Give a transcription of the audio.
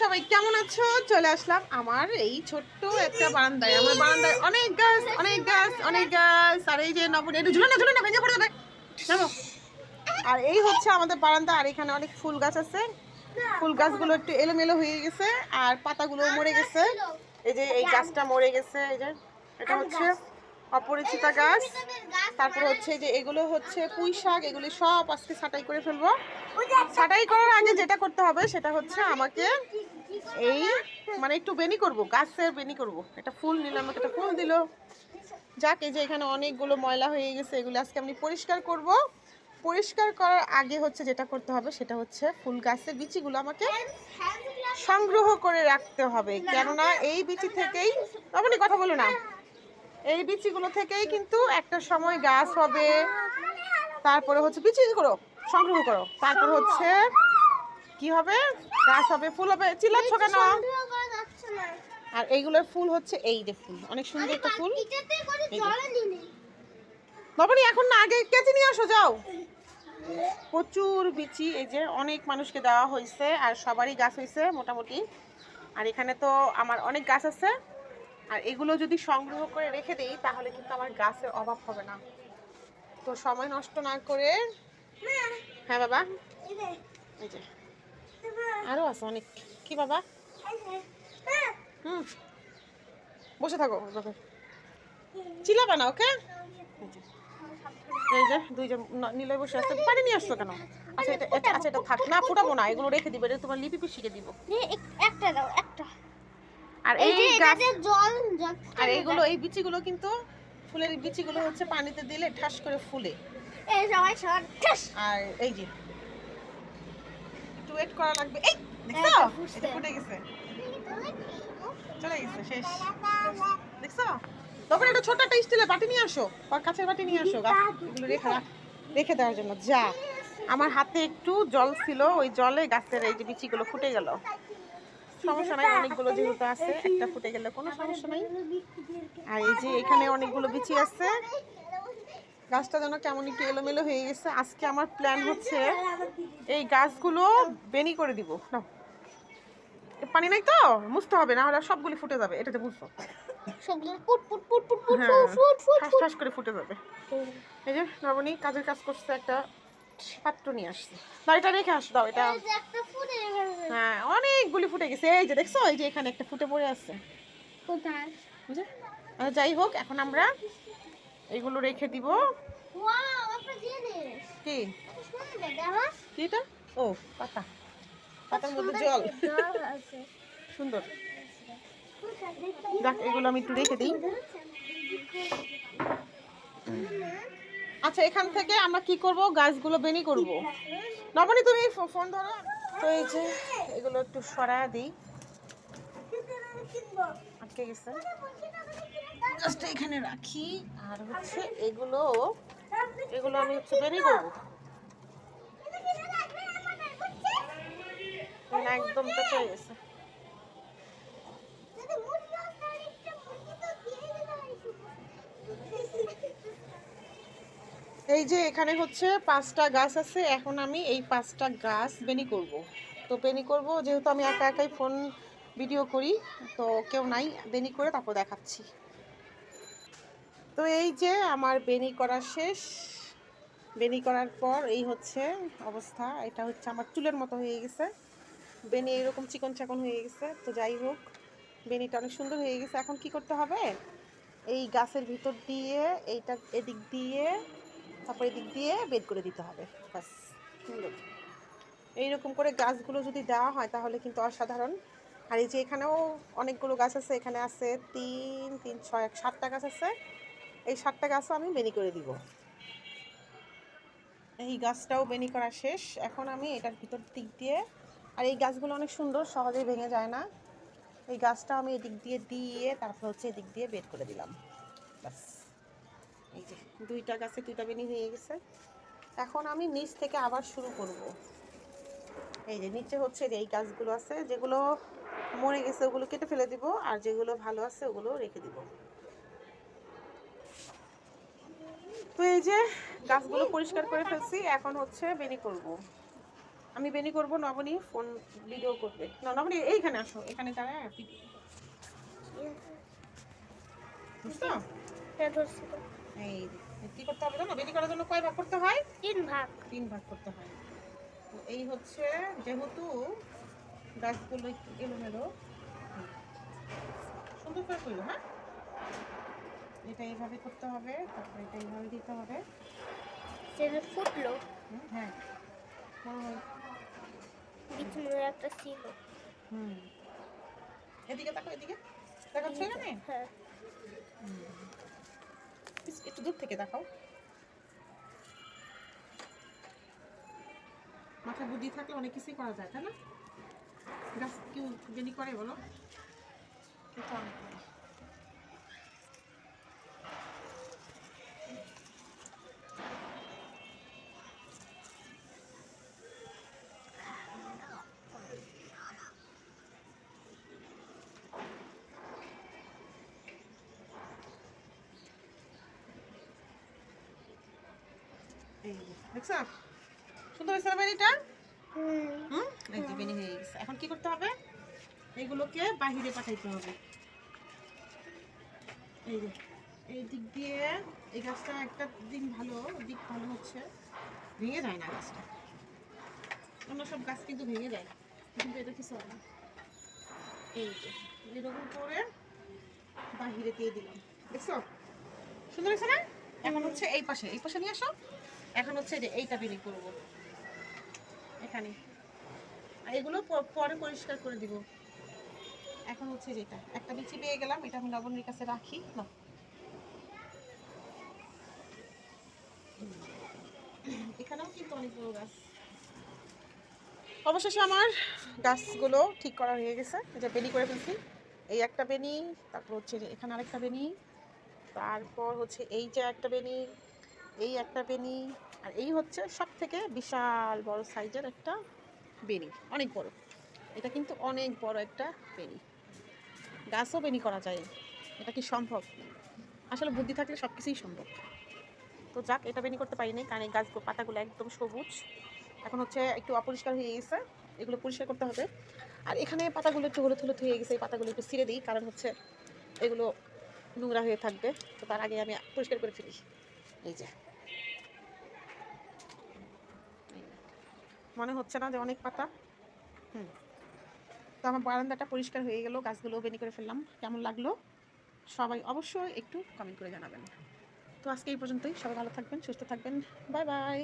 সবাই, কেমন আছো? চলে আসলাম আমার এই ছোট্ট একটা বারান্দায়। আমার বারান্দায় অনেক গাছ অনেক গাছ অনেক গাছ। আর এই যে নবনী একটু ঝুলে না ঝুলে না, ভেঙে পড়ে যাবে। নামো। আর এই হচ্ছে আমাদের বারান্দা, আর এখানে অনেক ফুল গাছ আছে। ফুল গাছগুলো একটু এলোমেলো হয়ে গেছে, আর পাতাগুলো মরে গেছে। এই যে এই গাছটা মরে গেছে, এই যে এটা হচ্ছে অপরিচিতা গাছ। তারপর হচ্ছে যে এগুলো হচ্ছে পুঁই শাক, এগুলি সব আজকে ছাটাই করে ফেলব। ছাটাই করার আগে যেটা করতে হবে, সেটা হচ্ছে আমাকে এই মানে একটু বেনি করব, গাছের বেনি করব। এটা ফুল নিলাম, একটা ফুল দিল। যাক, এই যে এখানে অনেকগুলো ময়লা হয়ে গেছে, এগুলো আজকে আমি পরিষ্কার করব। পরিষ্কার করার আগে হচ্ছে যেটা করতে হবে, সেটা হচ্ছে ফুল গাছের বিচিগুলো আমাকে সংগ্রহ করে রাখতে হবে। কেননা এই বিচি থেকেই আপনি কথা বলো না। এই বিচিগুলো থেকেই কিন্তু একটা সময় গাছ হবে। তারপরে হচ্ছে বিচি করো, সংগ্রহ করো। তারপর হচ্ছে কি হবে? গাছ হবে ফুল হবে। চিল্লাচ্ছ কেন? আর এইগুলোর ফুল হচ্ছে এই যে ফুল। অনেক সুন্দর একটা ফুল। বাবানি এখন না আগে কেচে নিয়ে আসো যাও। প্রচুর বিচি এই যে অনেক মানুষকে দেওয়া হয়েছে আর সবারই গাছ হয়েছে মোটামুটি। আর এখানে তো আমার অনেক গাছ আছে। আর এগুলো যদি সংগ্রহ করে রেখে দিই তাহলে কিন্তু আমার গাছের অভাব হবে না। তো সময় নষ্ট না করে হ্যাঁ বাবা। এই যে। আরও আছে অনেক। কি বাবা? হুম। বসে থাকো চিলাবা না ওকে? এই যে দুইজন ন- নিলয় বসে আছে। পানি নিয়ে আসছো কেন? আচ্ছা এটা এটা- আচ্ছা এটা থাক না ফুটাবো না এগুলো রেখে দিবে এটা তোমার লিপি পিসিকে দিব। একটা দাও একটা। আর এই গাছ জল আর এইগুলো এই বিচিগুলো কিন্তু ফুলের বিচিগুলো হচ্ছে পানিতে দিলে ঠাস করে ফুলে। এই সবাই ঠাস। আর এই যে একটু ওয়েট করা লাগবে। এই দেখছ? এটা ফুটে গেছে। চলে গেছে। শেষ। দেখছ? তখন একটা ছোট একটা স্টিলের বাটি নিয়ে আসো। কাছের বাটি নিয়ে আসো। গাছ এগুলো রেখে রাখ- রেখে দেওয়ার জন্য। যা। আমার হাতে একটু জল ছিল। ওই জলে গাছের এই যে বিচিগুলো ফুটে গেল। সমস্যা নাই অনেকগুলো যেহেতু আছে একটা ফুটে গেলে কোনো সমস্যা নাই। আর এই যে এখানে অনেকগুলো বিচি আছে। গাছটা যেন কেমন একটু এলোমেলো হয়ে গেছে। আজকে আমার প্ল্যান হচ্ছে এই গাছগুলো বেনি করে দিব। এ পানি নাই তো? মুছতে হবে না হলে সবগুলি ফুটে যাবে। এটাতে বুঝছ ঠাস করে ফুটে যাবে। এই যে নবনী কাজের কাজ করছে একটা পাত্র নিয়ে আসছে। এটা রেখে আসো দাও এটা। হ্যাঁ অনেকগুলি ফুটে গেছে। এই যে দেখছ এই যে এখানে একটা ফুটে পড়ে আছে। আচ্ছা, যাই হোক এখন আমরা এইগুলো রেখে দিব। কি? কত সুন্দর দেখো কি এটা ও পাতা। পাতার মধ্যে জল। সুন্দর। দেখ এগুলো আমি একটু রেখে দিই। আচ্ছা এখান থেকে আমরা কি করব? গাছগুলো বেনি করব। নবনী তুমি ফোন ধরো। তো এই যে এগুলো একটু সরায় দিই। আটকে গেছে। গাছটা এখানে রাখি। আর হচ্ছে এগুলো এগুলো আমি হচ্ছে বেনি করব। একদম পেঁচে গেছে। এই যে এখানে হচ্ছে পাঁচটা গাছ আছে এখন আমি এই পাঁচটা গাছ বেনি করব। তো বেনি করব যেহেতু আমি একা একাই ফোন ভিডিও করি। তো কেউ নাই বেনি করে তারপর দেখাচ্ছি। তো এই যে আমার বেনি করা শেষ। বেনি করার পর এই হচ্ছে অবস্থা। এটা হচ্ছে আমার চুলের মতো হয়ে গেছে। বেনি এরকম চিকন চাকন হয়ে গেছে। তো যাই হোক বেনিটা অনেক সুন্দর হয়ে গেছে। এখন কি করতে হবে? এই গাছের ভিতর দিয়ে, এইটা এদিক দিয়ে, তারপর এদিক দিয়ে বের করে দিতে হবে। ব্যাস, সুন্দর। এইরকম করে গাছগুলো যদি দেওয়া হয়, তাহলে কিন্তু অসাধারণ। আর এই যে এখানেও অনেকগুলো গাছ আছে, এখানে আছে তিন তিন, ছয় এক সাতটা গাছ আছে। এই সাতটা গাছও আমি বেনি করে দিব। এই গাছটাও বেনি করা শেষ। এখন আমি এটার ভিতর দিক দিয়ে, আর এই গাছগুলো অনেক সুন্দর, সহজেই ভেঙে যায় না। এই গাছটা আমি এদিক দিয়ে দিয়ে, তারপর হচ্ছে এদিক দিয়ে বের করে দিলাম। ব্যাস। এই যে দুইটা গাছে দুইটা বেনি হয়ে গেছে। এখন আমি নিচ থেকে আবার শুরু করব। এই যে নিচে হচ্ছে এই গাছগুলো আছে যেগুলো মরে গেছে ওগুলো কেটে ফেলে দিব আর যেগুলো ভালো আছে ওগুলো রেখে দিব। তো এই যে গাছগুলো পরিষ্কার করে ফেলছি এখন হচ্ছে বেনি করব। আমি বেনি করব নবনী ফোন ভিডিও করবে। না নবনী এইখানে আসো এখানে দাঁড়ায় বুঝছ? হ্যাঁ এই যে, কি করতে হবে জানো? বেনি করার জন্য কয় ভাগ করতে হয়? তিন ভাগ। তিন ভাগ করতে হয়। এই হচ্ছে যেহেতু গাছগুলো একটু এলোমেলো। সুন্দর করে করল হ্যাঁ? এটা এইভাবে করতে হবে তারপরে এটা এইভাবে দিতে হবে। ফুটলো। হ্যাঁ। একটা ছিল। হুম। এদিকে এদিকে। দেখাচ্ছে এখানে? হ্যাঁ। একটু দূর থেকে দেখাও। মাথায় বুদ্ধি থাকলে অনেক কিছুই করা যায় তাই না গাছ কেউ বেনি করে বলো কেউ তো অনেক করে। এই যে, দেখছ সুন্দর হয়েছে বেনিটা হুম। হুম? এই যে বেনি হয়ে গেছে। এখন কি করতে হবে? এগুলোকে বাহিরে পাঠাইতে হবে। এই যে এই দিক দিয়ে এই গাছটা একটা দিন ভালো দিক ভালো হচ্ছে। ভেঙে যায় না গাছটা। অন্য সব গাছ কিন্তু ভেঙে যায়। কিন্তু এটা কিছু হয় না। এই যে এরকম করে বাহিরে দিয়ে দিলাম। দেখছ? সুন্দর হয়েছে না? এখন হচ্ছে এই পাশে এই পাশে নিয়ে আসো। এখন হচ্ছে এইটা বেরি করব এখানে। আর এগুলো পরে পরিষ্কার করে দিব। এখন হচ্ছে যেটা, একটা বিচি পেয়ে গেলাম, এটা আমি লবণের কাছে রাখি না এখানেও কিন্তু অনেক বড় গাছ। অবশেষে আমার গাছগুলো ঠিক করা হয়ে গেছে। এটা বেনি করে ফেলছি। এই একটা বেনি, তারপর হচ্ছে এখানে আরেকটা বেনি, তারপর হচ্ছে এই যে একটা বেনি এই একটা বেনি, আর এই হচ্ছে সব থেকে বিশাল বড় সাইজের একটা বেনি, অনেক বড়। এটা কিন্তু অনেক বড় একটা বেনি। গাছও বেনি করা যায়। এটা কি সম্ভব? আসলে বুদ্ধি থাকলে সব কিছুই সম্ভব। তো যাক, এটা বেনি করতে পারিনি, কারণ এই গাছ পাতাগুলো একদম সবুজ। এখন হচ্ছে একটু অপরিষ্কার হয়ে গেছে, এগুলো পরিষ্কার করতে হবে। আর এখানে পাতাগুলো একটু হলুদ হলুদ হয়ে গেছে, এই পাতাগুলো একটু ছিঁড়ে দিই, কারণ হচ্ছে এগুলো নোংরা হয়ে থাকবে। তো তার আগে আমি পরিষ্কার করে ফেলি। এই যে এই যে। মনে হচ্ছে না যে অনেক পাতা। হুম। তো আমার বারান্দাটা পরিষ্কার হয়ে গেল, গাছগুলো বেনি করে ফেললাম। কেমন লাগল? সবাই অবশ্যই একটু কমেন্ট করে জানাবেন। তো আজকে এই পর্যন্তই। সবাই ভালো থাকবেন, সুস্থ থাকবেন। Bye bye.